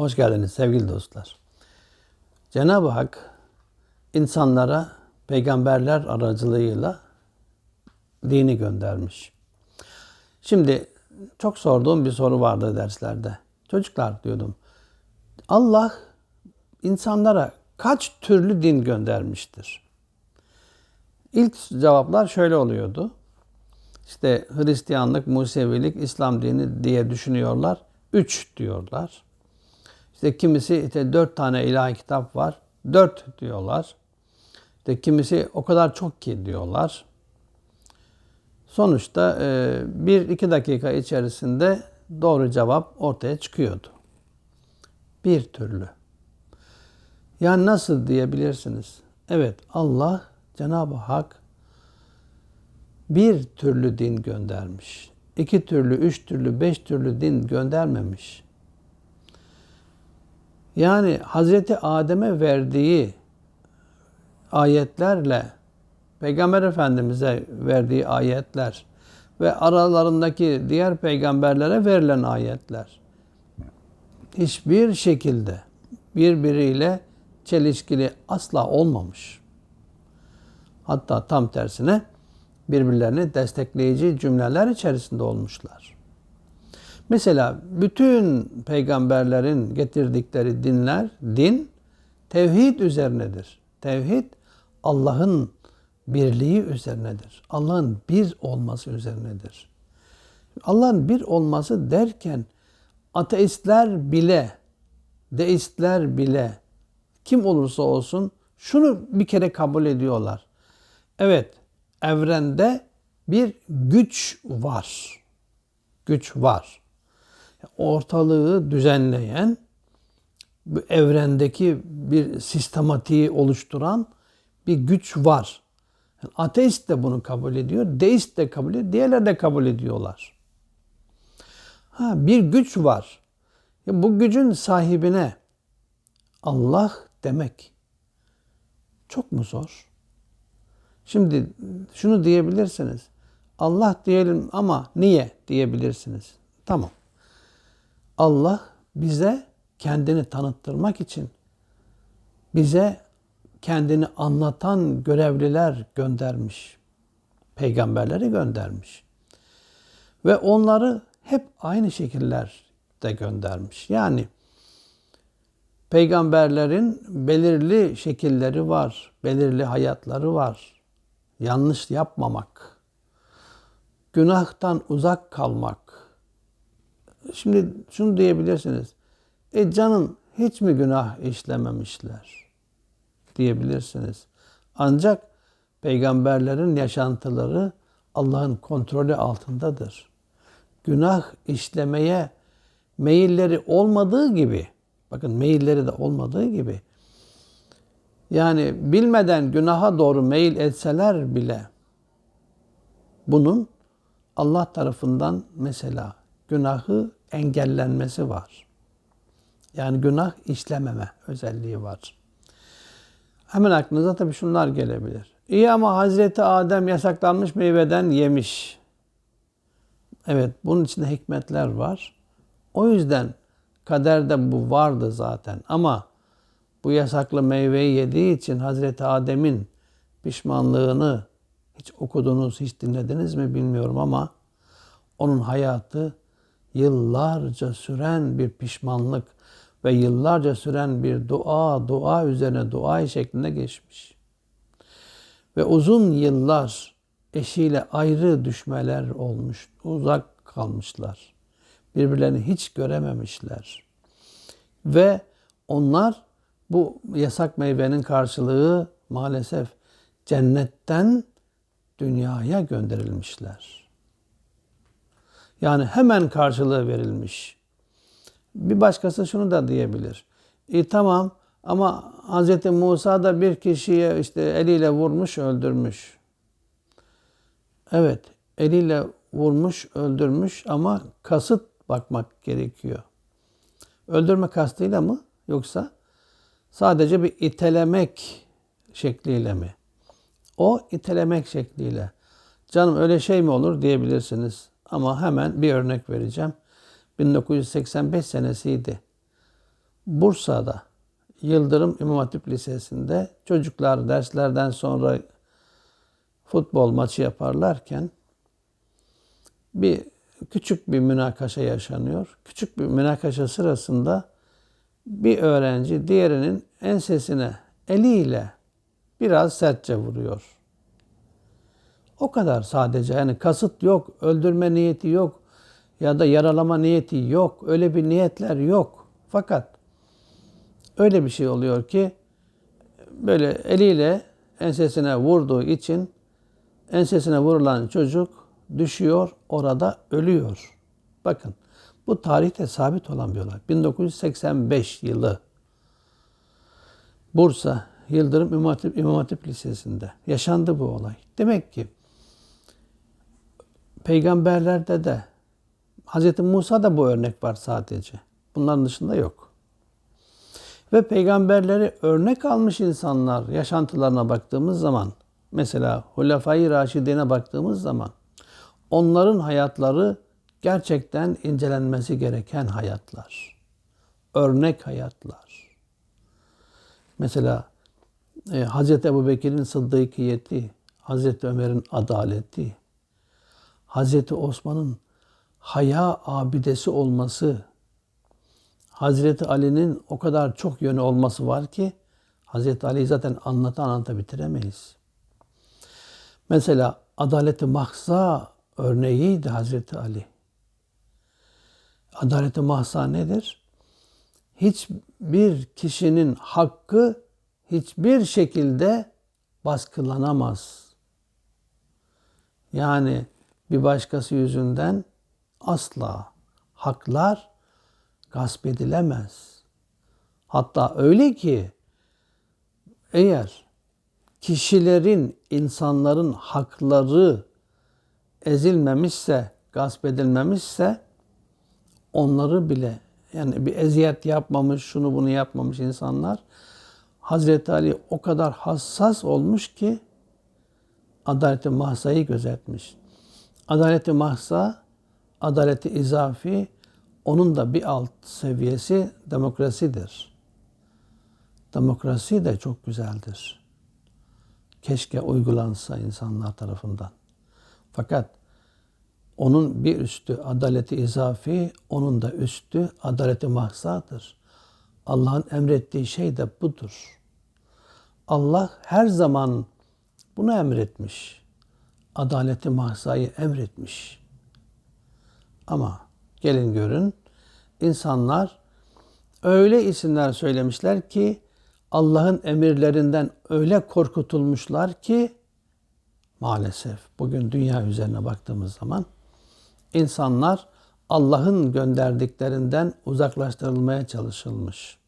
Hoş geldiniz sevgili dostlar. Cenab-ı Hak insanlara peygamberler aracılığıyla dini göndermiş. Şimdi çok sorduğum bir soru vardı derslerde. Çocuklar diyordum. Allah insanlara kaç türlü din göndermiştir? İlk cevaplar şöyle oluyordu. İşte Hristiyanlık, Musevilik, İslam dini diye düşünüyorlar. Üç diyorlar. İşte kimisi işte dört tane ilahi kitap var. Dört diyorlar. İşte kimisi o kadar çok ki diyorlar. Sonuçta e, bir iki dakika içerisinde doğru cevap ortaya çıkıyordu. Bir türlü. Yani nasıl diyebilirsiniz? Evet Allah Cenab-ı Hak bir türlü din göndermiş. İki türlü, üç türlü, beş türlü din göndermemiş. Yani Hazreti Adem'e verdiği ayetlerle Peygamber Efendimiz'e verdiği ayetler ve aralarındaki diğer peygamberlere verilen ayetler hiçbir şekilde birbiriyle çelişkili asla olmamış. Hatta tam tersine birbirlerini destekleyici cümleler içerisinde olmuşlar. Mesela bütün peygamberlerin getirdikleri dinler, din tevhid üzerinedir. Tevhid Allah'ın birliği üzerinedir. Allah'ın bir olması üzerinedir. Allah'ın bir olması derken ateistler bile, deistler bile kim olursa olsun şunu bir kere kabul ediyorlar. Evet, evrende bir güç var. Güç var. Ortalığı düzenleyen, bu evrendeki bir sistematiği oluşturan bir güç var. Yani ateist de bunu kabul ediyor, deist de kabul ediyor, diğerler de kabul ediyorlar. Ha, bir güç var. Ya bu gücün sahibine Allah demek çok mu zor? Şimdi şunu diyebilirsiniz. Allah diyelim ama niye diyebilirsiniz. Tamam. Allah bize kendini tanıttırmak için bize kendini anlatan görevliler göndermiş. Peygamberleri göndermiş. Ve onları hep aynı şekillerde göndermiş. Yani peygamberlerin belirli şekilleri var, belirli hayatları var. Yanlış yapmamak, günahtan uzak kalmak. Şimdi şunu diyebilirsiniz. E canım hiç mi günah işlememişler? Diyebilirsiniz. Ancak peygamberlerin yaşantıları Allah'ın kontrolü altındadır. Günah işlemeye meyilleri olmadığı gibi Bakın meyilleri de olmadığı gibi. Yani bilmeden günaha doğru meyil etseler bile bunun Allah tarafından mesela günahı engellenmesi var. Yani günah işlememe özelliği var. Hemen aklınıza tabii şunlar gelebilir. İyi ama Hazreti Adem yasaklanmış meyveden yemiş. Evet bunun içinde hikmetler var. O yüzden Kaderde bu vardı zaten ama bu yasaklı meyveyi yediği için Hazreti Adem'in pişmanlığını hiç okudunuz, hiç dinlediniz mi bilmiyorum ama onun hayatı yıllarca süren bir pişmanlık ve yıllarca süren bir dua, dua üzerine dua şeklinde geçmiş. Ve uzun yıllar eşiyle ayrı düşmeler olmuş, uzak kalmışlar birbirlerini hiç görememişler. Ve onlar bu yasak meyvenin karşılığı maalesef cennetten dünyaya gönderilmişler. Yani hemen karşılığı verilmiş. Bir başkası şunu da diyebilir. E tamam ama Hz. Musa da bir kişiye işte eliyle vurmuş, öldürmüş. Evet, eliyle vurmuş, öldürmüş ama kasıt bakmak gerekiyor. Öldürme kastıyla mı yoksa sadece bir itelemek şekliyle mi? O itelemek şekliyle. Canım öyle şey mi olur diyebilirsiniz. Ama hemen bir örnek vereceğim. 1985 senesiydi. Bursa'da Yıldırım İmam Hatip Lisesi'nde çocuklar derslerden sonra futbol maçı yaparlarken bir küçük bir münakaşa yaşanıyor. Küçük bir münakaşa sırasında bir öğrenci diğerinin ensesine eliyle biraz sertçe vuruyor. O kadar sadece yani kasıt yok, öldürme niyeti yok ya da yaralama niyeti yok. Öyle bir niyetler yok. Fakat öyle bir şey oluyor ki böyle eliyle ensesine vurduğu için ensesine vurulan çocuk düşüyor, orada ölüyor. Bakın bu tarihte sabit olan bir olay. 1985 yılı Bursa Yıldırım İmam Hatip, İmam Hatip Lisesi'nde yaşandı bu olay. Demek ki peygamberlerde de Hz. Musa da bu örnek var sadece. Bunların dışında yok. Ve peygamberleri örnek almış insanlar yaşantılarına baktığımız zaman mesela Hulefai Raşidine baktığımız zaman onların hayatları gerçekten incelenmesi gereken hayatlar. Örnek hayatlar. Mesela e, Hz. Ebu Bekir'in sıddıkiyeti, Hz. Ömer'in adaleti, Hz. Osman'ın haya abidesi olması, Hazreti Ali'nin o kadar çok yönü olması var ki Hazreti Ali'yi zaten anlata anlata bitiremeyiz. Mesela adaleti mahsa örneğiydi Hazreti Ali. Adaleti mahsa nedir? Hiçbir kişinin hakkı hiçbir şekilde baskılanamaz. Yani bir başkası yüzünden asla haklar gasp edilemez. Hatta öyle ki eğer kişilerin, insanların hakları ezilmemişse, gasp edilmemişse onları bile yani bir eziyet yapmamış, şunu bunu yapmamış insanlar Hazreti Ali o kadar hassas olmuş ki adaleti mahsayı gözetmiş. Adaleti mahsa, adaleti izafi, onun da bir alt seviyesi demokrasidir. Demokrasi de çok güzeldir. Keşke uygulansa insanlar tarafından. Fakat onun bir üstü adaleti izafi, onun da üstü adaleti mahsadır. Allah'ın emrettiği şey de budur. Allah her zaman bunu emretmiş. Adaleti mahsayı emretmiş. Ama gelin görün insanlar öyle isimler söylemişler ki Allah'ın emirlerinden öyle korkutulmuşlar ki maalesef bugün dünya üzerine baktığımız zaman insanlar Allah'ın gönderdiklerinden uzaklaştırılmaya çalışılmış.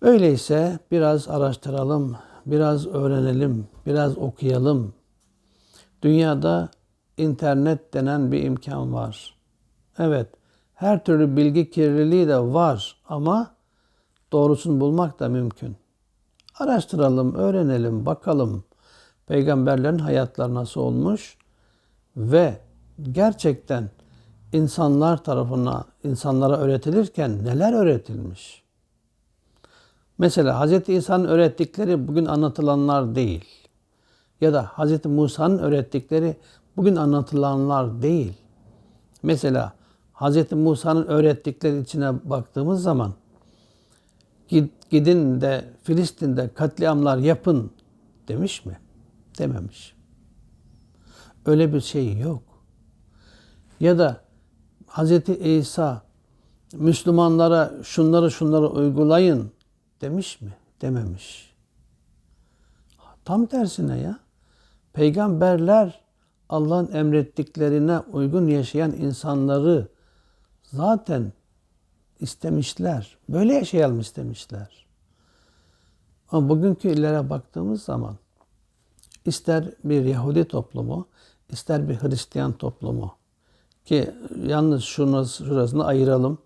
Öyleyse biraz araştıralım, biraz öğrenelim, biraz okuyalım. Dünyada internet denen bir imkan var. Evet, her türlü bilgi kirliliği de var ama doğrusunu bulmak da mümkün. Araştıralım, öğrenelim, bakalım peygamberlerin hayatları nasıl olmuş ve gerçekten insanlar tarafına, insanlara öğretilirken neler öğretilmiş? Mesela Hz. İsa'nın öğrettikleri bugün anlatılanlar değil. Ya da Hz. Musa'nın öğrettikleri bugün anlatılanlar değil. Mesela Hz. Musa'nın öğrettikleri içine baktığımız zaman gidin de Filistin'de katliamlar yapın demiş mi? Dememiş. Öyle bir şey yok. Ya da Hz. İsa Müslümanlara şunları şunları uygulayın demiş mi? Dememiş. Tam tersine ya. Peygamberler Allah'ın emrettiklerine uygun yaşayan insanları zaten istemişler. Böyle yaşayalım istemişler. Ama bugünkü illere baktığımız zaman ister bir Yahudi toplumu, ister bir Hristiyan toplumu ki yalnız şunu, şurasını ayıralım.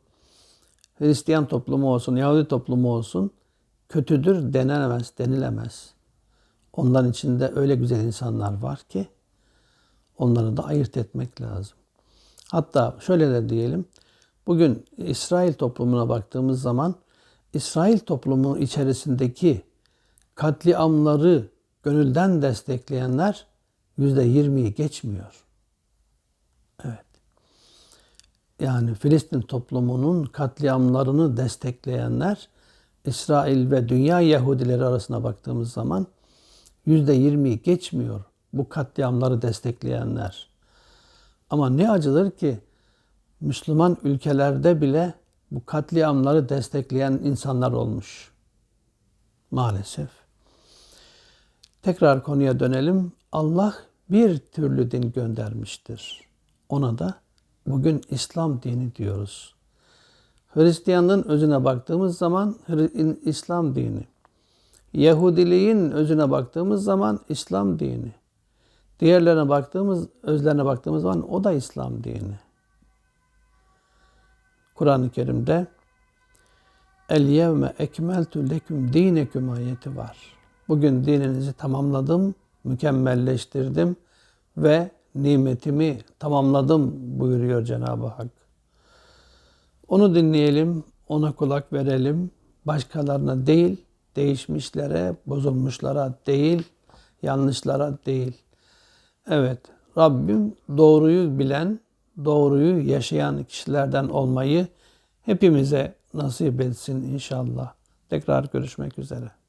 Hristiyan toplumu olsun, Yahudi toplumu olsun kötüdür denenemez, denilemez. Onların içinde öyle güzel insanlar var ki onları da ayırt etmek lazım. Hatta şöyle de diyelim, Bugün İsrail toplumuna baktığımız zaman İsrail toplumu içerisindeki katliamları gönülden destekleyenler yüzde yirmiyi geçmiyor. Evet. Yani Filistin toplumunun katliamlarını destekleyenler İsrail ve dünya Yahudileri arasına baktığımız zaman yüzde yirmiyi geçmiyor bu katliamları destekleyenler. Ama ne acıdır ki Müslüman ülkelerde bile bu katliamları destekleyen insanlar olmuş. Maalesef. Tekrar konuya dönelim. Allah bir türlü din göndermiştir. Ona da bugün İslam dini diyoruz. Hristiyanlığın özüne baktığımız zaman İslam dini. Yahudiliğin özüne baktığımız zaman İslam dini. Diğerlerine baktığımız, özlerine baktığımız zaman o da İslam dini. Kur'an-ı Kerim'de El yevme ekmeltu leküm dineküm ayeti var. Bugün dininizi tamamladım, mükemmelleştirdim ve nimetimi tamamladım buyuruyor Cenab-ı Hak. Onu dinleyelim, ona kulak verelim. Başkalarına değil, değişmişlere, bozulmuşlara değil, yanlışlara değil. Evet, Rabbim doğruyu bilen, doğruyu yaşayan kişilerden olmayı hepimize nasip etsin inşallah. Tekrar görüşmek üzere.